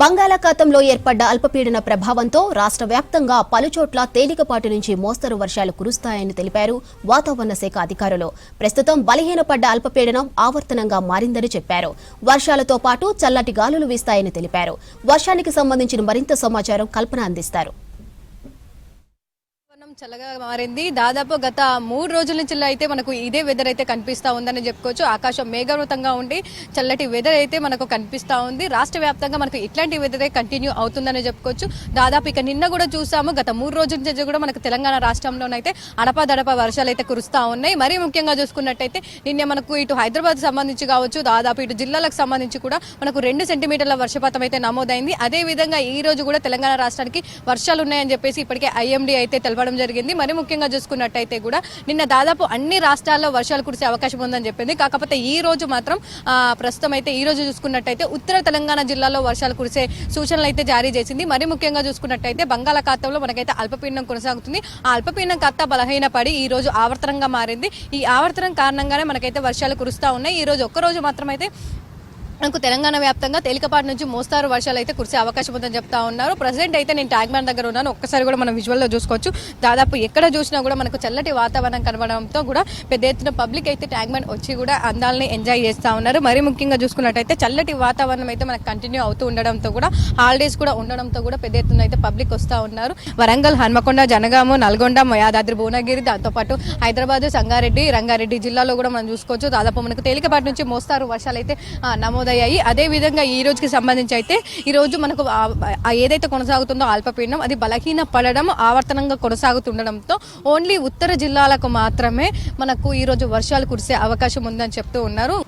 బంగాళాఖాతంలో ఏర్పడ్డ అల్పపీడన ప్రభావంతో రాష్ట్ర వ్యాప్తంగా పలుచోట్ల తేలికపాటి నుంచి మోస్తరు వర్షాలు కురుస్తాయని తెలిపారు వాతావరణ శాఖ అధికారులు. ప్రస్తుతం బలహీనపడ్డ అల్పపీడనం ఆవర్తనంగా మారిందని చెప్పారు. వర్షాలతో పాటు చల్లటి గాలులు వీస్తాయని తెలిపారు. వర్షానికి సంబంధించిన మరింత సమాచారం కల్పన అందిస్తారు. చల్లగా మారింది. దాదాపు గత మూడు రోజుల నుంచి అయితే మనకు ఇదే వెదర్ అయితే కనిపిస్తూ ఉందని చెప్పుకోవచ్చు. ఆకాశం మేఘవృతంగా ఉండి చల్లటి వెదర్ అయితే మనకు కనిపిస్తా ఉంది. రాష్ట్ర వ్యాప్తంగా మనకు ఇట్లాంటి వెదరే కంటిన్యూ అవుతుందని చెప్పుకోవచ్చు. దాదాపు ఇక నిన్న కూడా చూసాము. గత మూడు రోజుల నుంచి కూడా మనకు తెలంగాణ రాష్ట్రంలోనైతే అడపాదడప వర్షాలు అయితే కురుస్తూ ఉన్నాయి. మరీ ముఖ్యంగా చూసుకున్నట్టయితే నిన్న మనకు ఇటు హైదరాబాద్ సంబంధించి కావచ్చు దాదాపు ఇటు జిల్లాలకు సంబంధించి కూడా మనకు రెండు సెంటీమీటర్ల వర్షపాతం అయితే నమోదైంది. అదే విధంగా ఈ రోజు కూడా తెలంగాణ రాష్ట్రానికి వర్షాలు ఉన్నాయని చెప్పేసి ఇప్పటికే ఐఎండీ అయితే తెలపడం జరిగింది. మరి ముఖ్యంగా చూసుకున్నట్టయితే కూడా నిన్న దాదాపు అన్ని రాష్ట్రాల్లో వర్షాలు కురిసే అవకాశం ఉందని చెప్పింది. కాకపోతే ఈ రోజు మాత్రం ప్రస్తుతం అయితే ఈ రోజు చూసుకున్నట్టయితే ఉత్తర తెలంగాణ జిల్లాలో వర్షాలు కురిసే సూచనలు అయితే జారీ చేసింది. మరి ముఖ్యంగా చూసుకున్నట్టయితే బంగాళాఖాతంలో మనకైతే అల్పపీడనం కొనసాగుతుంది. ఆ అల్పపీడనం కాస్త బలహీనపడి ఈ రోజు ఆవర్తనంగా మారింది. ఈ ఆవర్తనం కారణంగానే మనకైతే వర్షాలు కురుస్తూ ఉన్నాయి. ఈ రోజు ఒక్కరోజు మాత్రమైతే మనకు తెలంగాణ వ్యాప్తంగా తేలికపాటి నుంచి మోస్తారు వర్షాలు అయితే కురిసే అవకాశం ఉందని చెప్తా ఉన్నారు. ప్రజెంట్ అయితే నేను ట్యాగ్ మ్యాన్ దగ్గర ఉన్నాను. ఒక్కసారి కూడా మనం విజువల్లో చూసుకోవచ్చు. దాదాపు ఎక్కడ చూసినా కూడా మనకు చల్లటి వాతావరణం కనబడంతో కూడా పెద్ద ఎత్తున పబ్లిక్ అయితే ట్యాగ్ మ్యాన్ వచ్చి కూడా అందాలని ఎంజాయ్ చేస్తూ ఉన్నారు. మరి ముఖ్యంగా చూసుకున్నట్టయితే చల్లటి వాతావరణం అయితే మనకు కంటిన్యూ అవుతూ ఉండడంతో కూడా హాలిడేస్ కూడా ఉండడంతో కూడా పెద్ద ఎత్తున అయితే పబ్లిక్ వస్తూ ఉన్నారు. వరంగల్ హన్మకొండ జనగాము నల్గొండ యాదాద్రి భువనగిరి దాంతోపాటు హైదరాబాద్ సంగారెడ్డి రంగారెడ్డి జిల్లాలో కూడా మనం చూసుకోవచ్చు. దాదాపు మనకు తేలికపాటి నుంచి మోస్తారు వర్షాలు అయితే నమోదై నమోదయ్యాయి అదే విధంగా ఈ రోజుకి సంబంధించి అయితే ఈ రోజు మనకు ఏదైతే కొనసాగుతుందో అల్పపీడనం అది బలహీన పడడం ఆవర్తనంగా కొనసాగుతుండడంతో ఓన్లీ ఉత్తర జిల్లాలకు మాత్రమే మనకు ఈ రోజు వర్షాలు కురిసే అవకాశం ఉందని చెప్తూ ఉన్నారు.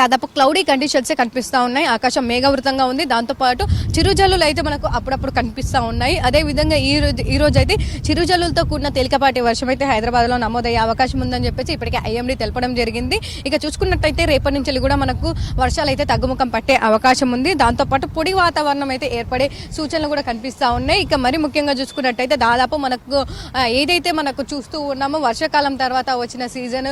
దాదాపు క్లౌడీ కండిషన్స్ కనిపిస్తా ఉన్నాయి. ఆకాశం మేఘవృతంగా ఉంది. దాంతోపాటు చిరుజల్లులు అయితే మనకు అప్పుడప్పుడు కనిపిస్తా ఉన్నాయి. అదే విధంగా ఈ రోజు ఈ రోజు అయితే చిరుజల్లులతో కూడిన తేలికపాటి వర్షం అయితే హైదరాబాద్లో నమోదయ్యే అవకాశం ఉందని చెప్పేసి ఇప్పటికే ఐఎండీ తెలపడం జరిగింది. ఇక చూసుకున్నట్టయితే రేపటి నుంచి కూడా మనకు వర్షాలు అయితే తగ్గుముఖం పట్టే అవకాశం ఉంది. దాంతోపాటు పొడి వాతావరణం అయితే ఏర్పడే సూచనలు కూడా కనిపిస్తూ ఉన్నాయి. ఇక మరి ముఖ్యంగా చూసుకున్నట్టయితే దాదాపు మనకు ఏదైతే మనకు చూస్తూ ఉన్నామో వర్షాకాలం తర్వాత వచ్చిన సీజన్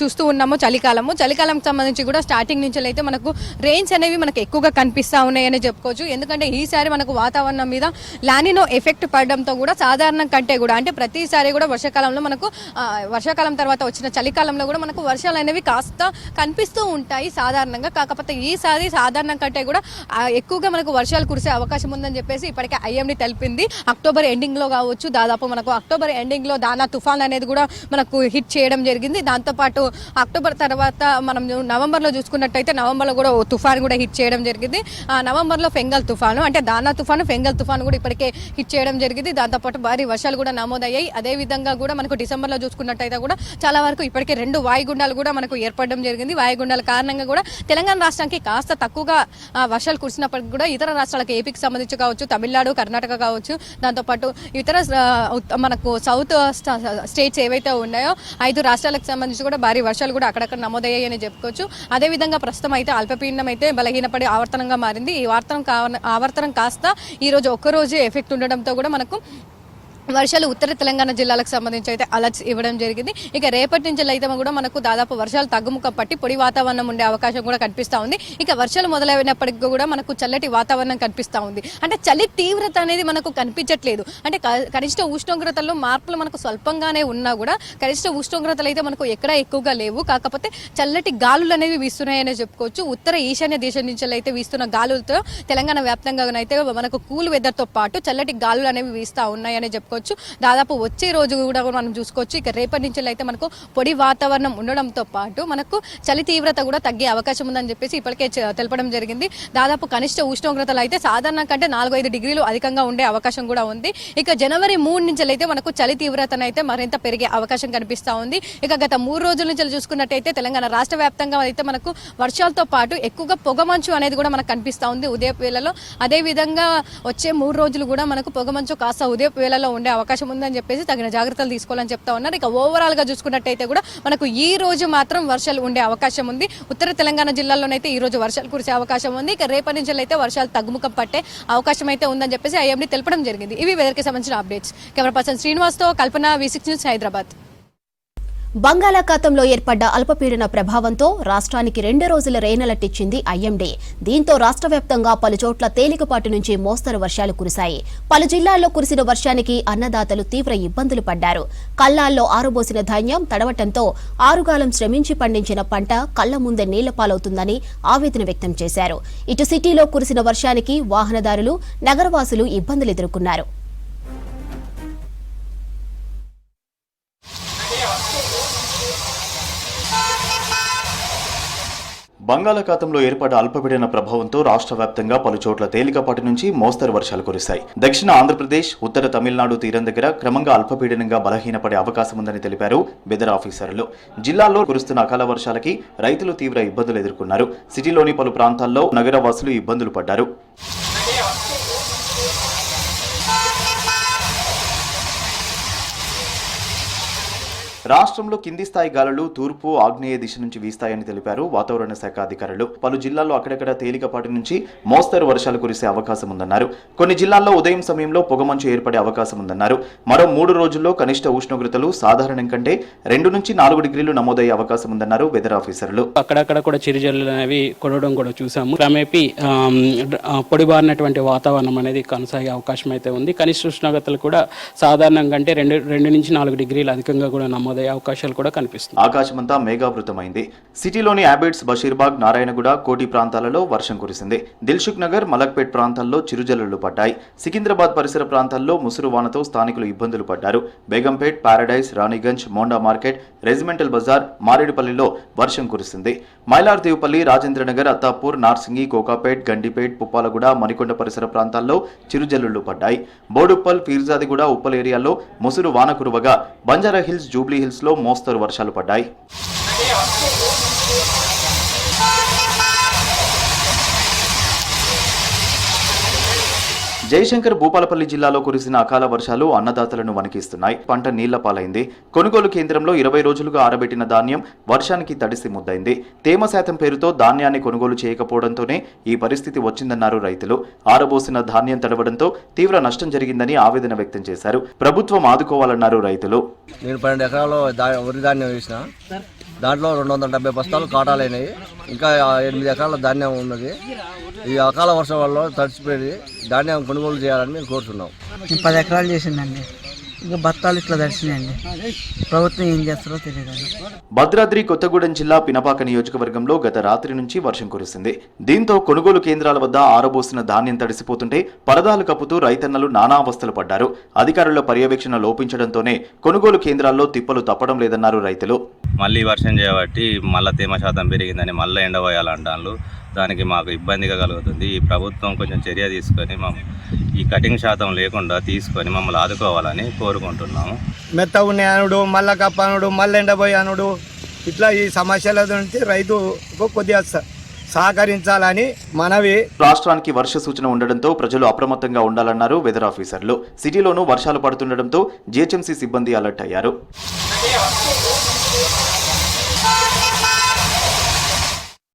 చూస్తూ ఉన్నామో చలికాలము. చలికాలం సంబంధించి కూడా స్టార్టింగ్ నుంచి అయితే మనకు రెయిన్స్ అనేవి మనకు ఎక్కువగా కనిపిస్తూ ఉన్నాయని చెప్పుకోవచ్చు. ఎందుకంటే ఈసారి మనకు వాతావరణం మీద లానినో ఎఫెక్ట్ పడడంతో కూడా సాధారణం కంటే కూడా అంటే ప్రతిసారి కూడా వర్షాకాలంలో మనకు వర్షాకాలం తర్వాత వచ్చిన చలికాలంలో కూడా మనకు వర్షాలు అనేవి కాస్త కనిపిస్తూ ఉంటాయి సాధారణంగా. కాకపోతే ఈసారి సాధారణం కంటే కూడా ఎక్కువగా మనకు వర్షాలు కురిసే అవకాశం ఉందని చెప్పేసి ఇప్పటికే ఐఎండి తెలిపింది. అక్టోబర్ ఎండింగ్లో కావచ్చు దాదాపు మనకు అక్టోబర్ ఎండింగ్లో దానా తుఫాన్ అనేది కూడా మనకు హిట్ చేయడం జరిగింది. దాంతోపాటు అక్టోబర్ తర్వాత మనం నవంబర్ నవంబర్లో చూసుకున్నట్టయితే నవంబర్లో కూడా ఓ తుఫాన్ కూడా హిట్ చేయడం జరిగింది. ఆ నవంబర్లో ఫెంగల్ తుఫాను అంటే దానా తుఫాను ఫెంగల్ తుఫాను కూడా ఇప్పటికే హిట్ చేయడం జరిగింది. దాంతోపాటు భారీ వర్షాలు కూడా నమోదయ్యాయి. అదే విధంగా కూడా మనకు డిసెంబర్లో చూసుకున్నట్టయితే కూడా చాలా వరకు ఇప్పటికే రెండు వాయుగుండాలు కూడా మనకు ఏర్పడడం జరిగింది. వాయుగుండాల కారణంగా కూడా తెలంగాణ రాష్ట్రానికి కాస్త తక్కువగా వర్షాలు కురిసినప్పటికీ కూడా ఇతర రాష్ట్రాలకు ఏపీకి సంబంధించి కావచ్చు తమిళనాడు కర్ణాటక కావచ్చు దాంతోపాటు ఇతర మనకు సౌత్ స్టేట్స్ ఏవైతే ఉన్నాయో ఐదు రాష్ట్రాలకు సంబంధించి కూడా భారీ వర్షాలు కూడా అక్కడక్కడ నమోదయ్యాయని చెప్పుకోవచ్చు. అదేవిధంగా ప్రస్తుతం అయితే అల్పపీడనం అయితే బలహీనపడి ఆవర్తనంగా మారింది. ఈ వార్తనం ఆవర్తనం కాస్త ఈ రోజు ఒక్కరోజే ఎఫెక్ట్ ఉండడంతో కూడా మనకు వర్షాలు ఉత్తర తెలంగాణ జిల్లాలకు సంబంధించి అయితే అలర్ట్స్ ఇవ్వడం జరిగింది. ఇక రేపటి నుంచి అయితే కూడా మనకు దాదాపు వర్షాలు తగ్గుముఖం పట్టి పొడి వాతావరణం ఉండే అవకాశం కూడా కనిపిస్తూ ఉంది. ఇక వర్షాలు మొదలైనప్పటికీ కూడా మనకు చల్లటి వాతావరణం కనిపిస్తూ ఉంది. అంటే చలి తీవ్రత అనేది మనకు కనిపించట్లేదు. అంటే క- కనిష్ట ఉష్ణోగ్రతల్లో మార్పులు మనకు స్వల్పంగానే ఉన్నా కూడా కనిష్ట ఉష్ణోగ్రతలు అయితే మనకు ఎక్కడా ఎక్కువగా లేవు. కాకపోతే చల్లటి గాలులు అనేవి వీస్తున్నాయనే చెప్పుకోవచ్చు. ఉత్తర ఈశాన్య దేశం నుంచి అయితే వీస్తున్న గాలులతో తెలంగాణ వ్యాప్తంగా అయితే మనకు కూల్ వెదర్తో పాటు చల్లటి గాలులు అనేవి వీస్తా ఉన్నాయని చెప్పుకోవచ్చు. దాదాపు వచ్చే రోజు కూడా మనం చూసుకోవచ్చు. ఇక రేపటి నుంచి అయితే మనకు పొడి వాతావరణం ఉండడంతో పాటు మనకు చలి తీవ్రత కూడా తగ్గే అవకాశం ఉందని చెప్పేసి ఇప్పటికే తెలపడం జరిగింది. దాదాపు కనిష్ట ఉష్ణోగ్రతలు అయితే సాధారణ కంటే నాలుగు ఐదు డిగ్రీలు అధికంగా ఉండే అవకాశం కూడా ఉంది. ఇక జనవరి మూడు నుంచి అయితే మనకు చలి తీవ్రతను అయితే మరింత పెరిగే అవకాశం కనిపిస్తూ ఉంది. ఇక గత మూడు రోజుల నుంచి చూసుకున్నట్టయితే తెలంగాణ రాష్ట్ర వ్యాప్తంగా అయితే మనకు వర్షాలతో పాటు ఎక్కువగా పొగమంచు అనేది కూడా మనకు కనిపిస్తూ ఉంది ఉదయ వేళలో. అదే విధంగా వచ్చే మూడు రోజులు కూడా మనకు పొగమంచు కాస్త ఉదయ వేళలో ఉండే అవకాశం ఉందని చెప్పేసి తగిన జాగ్రత్తలు తీసుకోవాలని చెప్తా ఉన్నారు. ఇక ఓవరాల్గా చూసుకున్నట్టయితే కూడా మనకు ఈ రోజు మాత్రం వర్షాలు ఉండే అవకాశం ఉంది. ఉత్తర తెలంగాణ జిల్లాలోనైతే ఈ రోజు వర్షాలు కురిసే అవకాశం ఉంది. ఇక రేపటి నుంచి అయితే వర్షాలు తగ్గుముఖం పట్టే అవకాశం అయితే ఉందని చెప్పేసి ఐఎండి తెలపడం జరిగింది. ఇవి వెదర్కి సంబంధించిన updates camera person శ్రీనివాస్తో Kalpana V six news Hyderabad. బంగాళాఖాతంలో ఏర్పడ్డ అల్పపీడన ప్రభావంతో రాష్ట్రానికి రెండు రోజుల రేనలట్టించింది ఐఎండీ. దీంతో రాష్ట్ర వ్యాప్తంగా పలుచోట్ల తేలికపాటి నుంచి మోస్తరు వర్షాలు కురిశాయి. పలు జిల్లాల్లో కురిసిన వర్షానికి అన్నదాతలు తీవ్ర ఇబ్బందులు పడ్డారు. కల్లాల్లో ఆరుబోసిన ధాన్యం తడవటంతో ఆరుగాలం శ్రమించి పండించిన పంట కళ్ళ ముందే నీళ్ళ పాలవుతుందని ఆవేదన వ్యక్తం చేశారు. ఇటు సిటీలో కురిసిన వర్షానికి వాహనదారులు నగరవాసులు ఇబ్బందులు ఎదుర్కొన్నారు బంగాళాఖాతంలో ఏర్పడ్డ అల్పపీడన ప్రభావంతో రాష్ట్ర వ్యాప్తంగా పలుచోట్ల తేలికపాటి నుంచి మోస్తరు వర్షాలు కురిశాయి. దక్షిణ ఆంధ్రప్రదేశ్ ఉత్తర తమిళనాడు తీరం దగ్గర క్రమంగా అల్పపీడనంగా బలహీనపడే అవకాశం ఉందని తెలిపారు వెదర్ ఆఫీసర్లు. జిల్లాలో కురుస్తున్న అకాల వర్షాలకి రైతులు తీవ్ర ఇబ్బందులు ఎదుర్కొన్నారు. సిటీలోని పలు ప్రాంతాల్లో నగరవాసులు ఇబ్బందులు పడ్డారు. రాష్ట్రంలో కింది స్థాయి గాలులు తూర్పు ఆగ్నేయ దిశ నుంచి వీస్తాయని తెలిపారు. వాతావరణ శాఖ అధికారులు పలు జిల్లాల్లో అక్కడక్కడ తేలికపాటి నుంచి మోస్తరు వర్షాలు కురిసే అవకాశం ఉందన్నారు. కొన్ని జిల్లాల్లో ఉదయం సమయంలో పొగమంచు ఏర్పడే అవకాశం ఉందన్నారు. మరో మూడు రోజుల్లో కనిష్ట ఉష్ణోగ్రతలు సాధారణం కంటే రెండు నుంచి నాలుగు డిగ్రీలు నమోదయ్యే అవకాశం ఉందన్నారు వెదర్ ఆఫీసర్లు. అక్కడక్కడ కూడా చిరుజల్లు అనేవి కొనడం కూడా చూసాము. క్రమేపీ పొడిబారినటువంటి వాతావరణం అనేది కొనసాగే అవకాశం అయితే ఉంది. కనిష్ట ఉష్ణోగ్రతలు కూడా సాధారణం కంటే రెండు రెండు నుంచి నాలుగు డిగ్రీలు అధికంగా కూడా నమోదు నమోదయ్యే అవకాశాలు కూడా కనిపిస్తుంది ఆకాశమంతా మేఘావృతమైంది. సిటీలోని అబిడ్స్ బషీర్బాగ్ నారాయణగూడ కోటి ప్రాంతాలలో వర్షం కురిసింది. దిల్షుక్ నగర్ మలక్పేట్ ప్రాంతాల్లో చిరుజల్లులు పడ్డాయి. సికింద్రాబాద్ పరిసర ప్రాంతాల్లో ముసురు వానతో స్థానికులు ఇబ్బందులు పడ్డారు. Begumpet Paradise Ranigunj Monda Market Regimental Bazar మారేడుపల్లిలో వర్షం కురిసింది. మైలార్దేవుపల్లి రాజేంద్రనగర్ అత్తాపూర్ నార్సింగి కోకాపేట్ గండిపేట్ పుప్పాలగూడ మణికొండ పరిసర ప్రాంతాల్లో చిరుజల్లులు పడ్డాయి. బోడుప్పల్ ఫీర్జాదిగూడ ఉప్పల్ ఏరియాలో ముసురు వాన కురువగా బంజారా హిల్స్ హిల్స్లో లో మోస్తరు వర్షాలు పడ్డాయి. జయశంకర్ భూపాలపల్లి జిల్లాలో కురిసిన అకాల వర్షాలు అన్నదాతలను వణికిస్తున్నాయి. పంట నీళ్ళ పాలైంది. కొనుగోలు కేంద్రంలో ఇరవై రోజులుగా ఆరబెట్టిన ధాన్యం వర్షానికి తడిసి ముద్దైంది. తేమ శాతం పేరుతో ధాన్యాన్ని కొనుగోలు చేయకపోవడంతోనే ఈ పరిస్థితి వచ్చిందన్నారు రైతులు. ఆరబోసిన ధాన్యం తడవడంతో తీవ్ర నష్టం జరిగిందని ఆవేదన వ్యక్తం చేశారు. ప్రభుత్వం ఆదుకోవాలన్నారు రైతులు. నేను పన్నెండు ఎకరాల్లో దా వరి ధాన్యం వేసిన. దాంట్లో రెండు వందల డెబ్బై బస్తాలు కాటాలైనాయి ఇంకా ఎనిమిది ఎకరాల ధాన్యం ఉన్నది. ఈ అకాల వర్షం వల్ల తడిచిపోయి ధాన్యం కొనుగోలు చేయాలని మేము కోరుతున్నాం. పది ఎకరాలు చేసిందండి. ఇంకా బత్తాలు ఇట్లా దర్శనండి ప్రభుత్వం ఏం చేస్తారో తెలియదండి భద్రాద్రి కొత్తగూడెం జిల్లా పినపాక నియోజకవర్గంలో గత రాత్రి నుంచి వర్షం కురిసింది. దీంతో కొనుగోలు కేంద్రాల వద్ద ఆరబోసిన ధాన్యం తడిసిపోతుంటే పరదాలు కప్పుతూ రైతన్నలు నానా అవస్థలు పడ్డారు. అధికారుల పర్యవేక్షణ లోపించడంతోనే కొనుగోలు కేంద్రాల్లో తిప్పలు తప్పడం లేదన్నారు రైతులు. మళ్ళీ వర్షం చేయబట్టి మళ్ళీ తేమ శాతం పెరిగిందని మళ్ళీ ఎండబోయాలంటాను దానికి మాకు ఇబ్బందిగా కలుగుతుంది. ఈ ప్రభుత్వం కొంచెం చర్య తీసుకొని మా ఈ కటింగ్ శాతం లేకుండా తీసుకొని మమ్మల్ని ఆదుకోవాలని కోరుకుంటున్నాము. మెత్త ఉన్నాయి అనుడు మళ్ళా కప్ప అనుడు మళ్ళీ ఎండబోయి అనుడు ఇట్లా ఈ సమస్యల నుంచి రైతుకు కొద్దిగా స- సహకరించాలని మనవి. రాష్ట్రానికి వర్ష సూచన ఉండడంతో ప్రజలు అప్రమత్తంగా ఉండాలన్నారు వెదర్ ఆఫీసర్లు. సిటీలోనూ వర్షాలు పడుతుండటంతో జీహెచ్ఎంసీ సిబ్బంది అలర్ట్ అయ్యారు.